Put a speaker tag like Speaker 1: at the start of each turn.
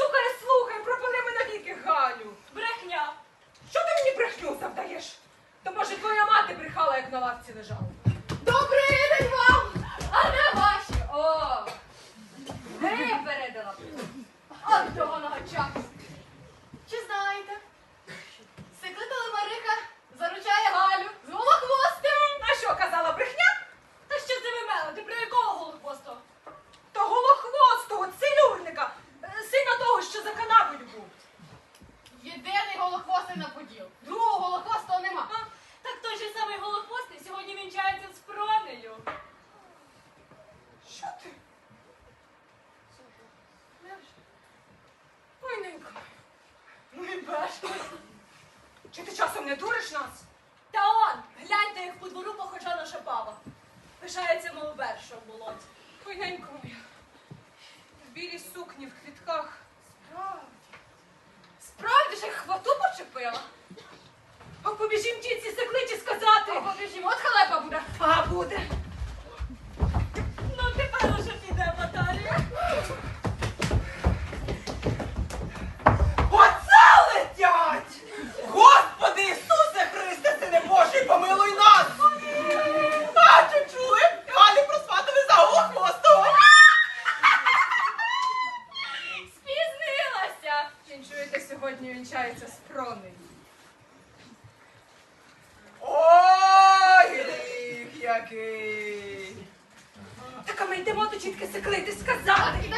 Speaker 1: не слухай, пропали мене навіки, Галю.
Speaker 2: Брехня.
Speaker 1: Що ти мені брехню завдаєш? То може твоя мати брехала, як на лавці лежала.
Speaker 3: Голокости на поділ. Другого голокосту нема.
Speaker 2: А, так той же самий Голокост і сьогодні вінчається з пронею.
Speaker 1: Що ти? Ой, ненько.
Speaker 2: Ну і башко.
Speaker 1: Чи ти часом не дуриш нас?
Speaker 2: Та он, гляньте, як по двору похожа наша шапава. Пишається, мов верша в болоті.
Speaker 1: Ой, ненько моя. В білій сукні, в квітках. А побіжім тітці секлиті сказати. А
Speaker 3: побіжімо, от халепа буде.
Speaker 1: А буде.
Speaker 2: Ну, тепер уже піде баталія.
Speaker 4: Оце летять! Господи Ісусе Христе, Сине Божий, помилуй нас! А, чи чули? Галі просватили за хвостого!
Speaker 2: Спізнилася.
Speaker 1: Він чуєте, сьогодні вінчається з пронею. Йдемо до тітки секлити сказати. І